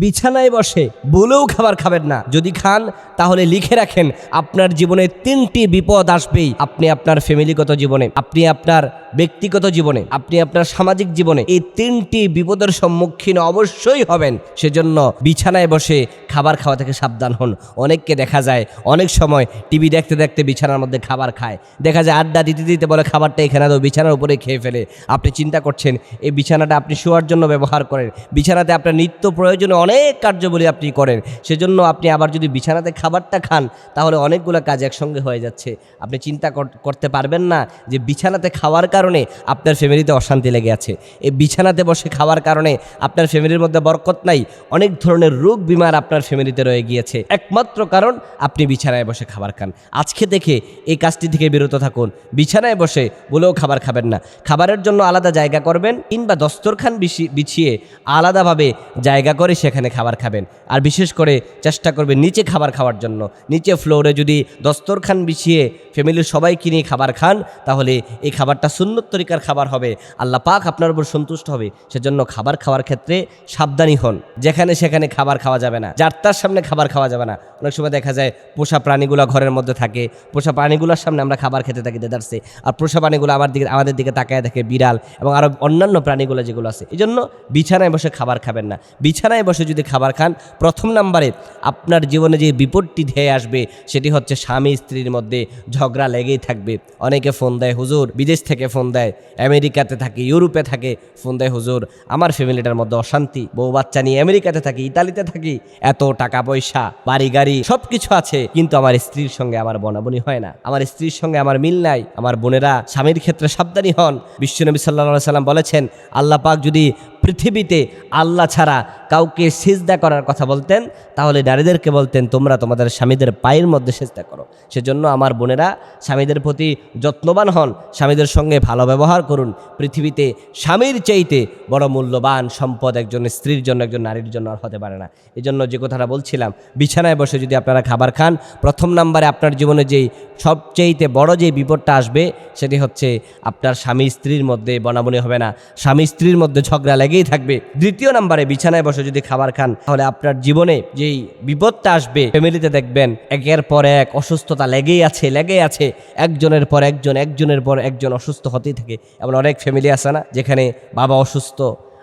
বিছানায় বসে বলেও খাবার খাবেন না। যদি খান, তাহলে লিখে রাখেন, আপনার জীবনে তিনটি বিপদ আসবেই। আপনি আপনার ফ্যামিলিগত জীবনে, আপনি আপনার ব্যক্তিগত জীবনে, আপনি আপনার সামাজিক জীবনে এই তিনটি বিপদের সম্মুখীন অবশ্যই হবেন। সেজন্য বিছানায় বসে খাবার খাওয়া থেকে সাবধান হন। অনেককে দেখা যায়, অনেক সময় টিভি দেখতে দেখতে বিছানার মধ্যে খাবার খায়। দেখা যায় আড্ডা দিতে দিতে বলে, খাবারটা এখানে দাও। বিছানার উপরে খেয়ে ফেলে। আপনি চিন্তা করছেন, এই বিছানাটা আপনি শোয়ার জন্য ব্যবহার করেন। বিছানাতে আপনার নিত্য প্রয়োজনে অনেক কার্যবলী আপনি করেন। সেজন্য আপনি আবার যদি বিছানাতে খাবারটা খান, তাহলে অনেকগুলো কাজ একসঙ্গে হয়ে যাচ্ছে। আপনি চিন্তা কর- করতে পারবেন না যে বিছানাতে খাওয়ার কারণে আপনার ফ্যামিলিতে অশান্তি লেগে আছে। এই বিছানাতে বসে খাওয়ার কারণে আপনার ফ্যামিলির মধ্যে বরকত নাই, অনেক ধরনের রোগ বিমার আপনার ফ্যামিলিতে রয়ে গিয়েছে। একমাত্র কারণ আপনি বিছানায় বসে খাবার খান। আজকে থেকে এই কাজটি থেকে বিরত থাকুন। বিছানায় বসে বলেও খাবার খাবেন না। খাবারের জন্য আলাদা জায়গা করবেন কিংবা দস্তরখান বিছি- বিছিয়ে আলাদাভাবে জায়গা করে সেখানে খাবার খাবেন। আর বিশেষ করে চেষ্টা করবেন নিচে খাবার খাওয়ার জন্য। নিচে ফ্লোরে যদি দস্তরখান বিছিয়ে ফ্যামিলির সবাইকে নিয়ে খাবার খান, তাহলে এই খাবারটা সুন্নত তরিকার খাবার হবে। আল্লাহ পাক আপনার উপর সন্তুষ্ট হবে। সেজন্য খাবার খাওয়ার ক্ষেত্রে সাবধানী হন। যেখানে সেখানে খাবার খাওয়া যাবে না। যার তার সামনে খাবার খাওয়া যাবে না। অনেক সময় দেখা যায় পোষা প্রাণীগুলো ঘরের মধ্যে থাকে। পোষা প্রাণীগুলোর সামনে আমরা খাবার খেতে থাকি দেদারসে আর পোষা প্রাণীগুলো আমার দিকে, আমাদের দিকে তাকায় দেখে বিড়াল এবং আরও অন্যান্য প্রাণীগুলো যেগুলো আছে। এই জন্য বিছানায় বসে খাবার খাবেন না। বিছানায় বসে যদি খাবার খান, প্রথম নাম্বারে আপনার জীবনে যে বিপদটি ধেয়ে আসবে, সেটি হচ্ছে স্বামী স্ত্রীর মধ্যে ঝগড়া লেগেই থাকবে। অনেকে ফোন দেয়, হুজুর, বিদেশ থেকে ফোন দেয়, আমেরিকাতে থাকে, ইউরোপে থাকে। ফোন দেয়, হুজুর, আমার ফ্যামিলিটার মধ্যে অশান্তি, বউ বাচ্চা নিয়ে আমেরিকাতে থাকি, ইতালিতে থাকি, এত টাকা পয়সা, বাড়ি গাড়ি সব কিছু আছে, কিন্তু আমার স্ত্রীর সঙ্গে আমার বনাবনি হয় না। আমার স্ত্রীর সঙ্গে আমার মিল নাই, আমার বোনেরা স্বামীর ক্ষেত্রে সাবধানী হন। বিশ্বনবী সাল্লা সাল্লাম বলেছেন, আল্লাহ পাক যদি পৃথিবীতে আল্লাহ ছাড়া কাউকে সিজদা করার কথা বলতেন, তাহলে নারীদেরকে বলতেন, তোমরা তোমাদের স্বামীদের পায়ের মধ্যে সিজদা করো। সেজন্য আমার বোনেরা স্বামীদের প্রতি যত্নবান হন, স্বামীদের সঙ্গে ভালো ব্যবহার করুন। পৃথিবীতে স্বামীর চাইতে বড় মূল্যবান সম্পদ একজন স্ত্রীর জন্য, একজন নারীর জন্য আর হতে পারে না। এই জন্য যে কথাটা বলছিলাম, বিছানায় বসে যদি আপনারা খাবার খান, প্রথম নাম্বারে আপনার জীবনে যেই সবচেয়েতে বড় যে বিপদটা আসবে, সেটি হচ্ছে আপনার স্বামী স্ত্রীর মধ্যে বনাবনি হবে না। স্বামী স্ত্রীর মধ্যে ঝগড়া লেগেই থাকবে। দ্বিতীয় নাম্বারে বিছানায় বসে যদি খাবার খান তাহলে আপনার জীবনে যেই বিপদটা আসবে, ফ্যামিলিতে দেখবেন একের পর এক অসুস্থতা লেগেই আছে লেগেই আছে। একজনের পর একজন, একজনের পর একজন অসুস্থ হতেই থাকে। এমন অনেক ফ্যামিলি আছে না, যেখানে বাবা অসুস্থ,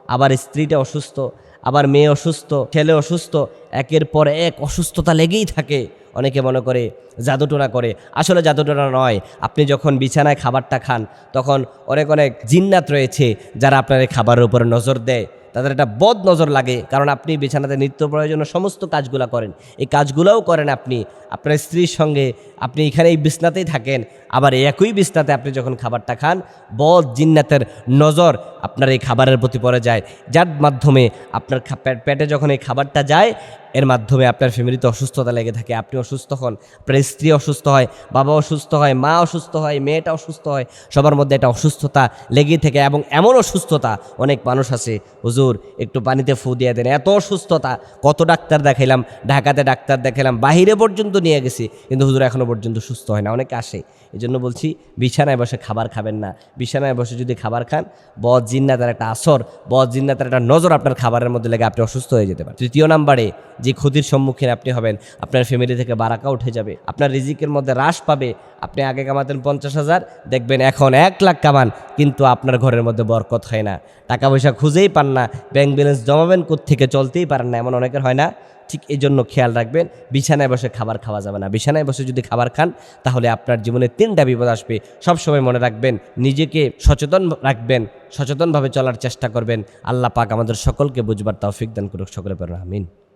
আবার স্ত্রীটা অসুস্থ, আবার মেয়ে অসুস্থ, ছেলে অসুস্থ, একের পর এক অসুস্থতা লেগেই থাকে। অনেকে মনে করে জাদুটোনা করে। আসলে জাদুটোনা নয়, আপনি যখন বিছানায় খাবারটা খান, তখন অনেক অনেক জিন্নাত রয়েছে যারা আপনার খাবারের উপরে নজর দেয়। তাদের একটা বদ নজর লাগে, কারণ আপনি বিছানাতে নিত্য প্রয়োজনীয় সমস্ত কাজগুলো করেন। এই কাজগুলোও করেন আপনি। আপনার স্ত্রীর সঙ্গে আপনি এখানে এই বিছনাতেই থাকেন, আবার একই বিছনাতে আপনি যখন খাবারটা খান, বদ জিন্নাতের নজর আপনার এই খাবারের প্রতি পড়ে যায়। যার মাধ্যমে আপনার পেটে যখন এই খাবারটা যায় এর মাধ্যমে আপনার ফ্যামিলিতে অসুস্থতা লেগে থাকে। আপনি অসুস্থ হন, আপনার স্ত্রী অসুস্থ হয়, বাবা অসুস্থ হয়, মা অসুস্থ হয়, মেয়েটা অসুস্থ হয়, সবার মধ্যে একটা অসুস্থতা লেগে থাকে এবং এমন অসুস্থতা অনেক মানুষ আছে। হুজুর, একটু পানিতে ফু দিয়ে দেন, এত অসুস্থতা, কত ডাক্তার দেখাইলাম, ঢাকাতে ডাক্তার দেখাইলাম, বাহিরে পর্যন্ত নিয়ে গেছি, কিন্তু হুজুর এখনও পর্যন্ত সুস্থ হয় না, অনেকে আসে। এই জন্য বলছি, বিছানায় বসে খাবার খাবেন না। বিছানায় বসে যদি খাবার খান, বদ জিন্নাতের একটা আসর, বদ জিন্নাতের একটা নজর আপনার খাবারের মধ্যে লেগে আপনি অসুস্থ হয়ে যেতে পারেন। তৃতীয় নাম্বারে যে ক্ষতির সম্মুখীন আপনি হবেন, আপনার ফ্যামিলি থেকে বারাকা উঠে যাবে, আপনার রিজিকের মধ্যে হ্রাস পাবে। আপনি আগে কামাতেন পঞ্চাশ হাজার, দেখবেন এখন এক লাখ কামান, কিন্তু আপনার ঘরের মধ্যে বরকত হয় না। টাকা পয়সা খুঁজেই পান না ব্যাংক ব্যালেন্স জমাবেন থেকে চলতেই পারেন না, এমন অনেকের হয় না। ঠিক এই জন্য খেয়াল রাখবেন, বিছানায় বসে খাবার খাওয়া যাবে না। বিছানায় বসে যদি খাবার খান, তাহলে আপনার জীবনে তিনটা বিপদ আসবে। সবসময় মনে রাখবেন, নিজেকে সচেতন রাখবেন, সচেতনভাবে চলার চেষ্টা করবেন। আল্লাহ পাক আমাদের সকলকে বুঝবার তৌফিক দান করুক, সকলে পর আমিন।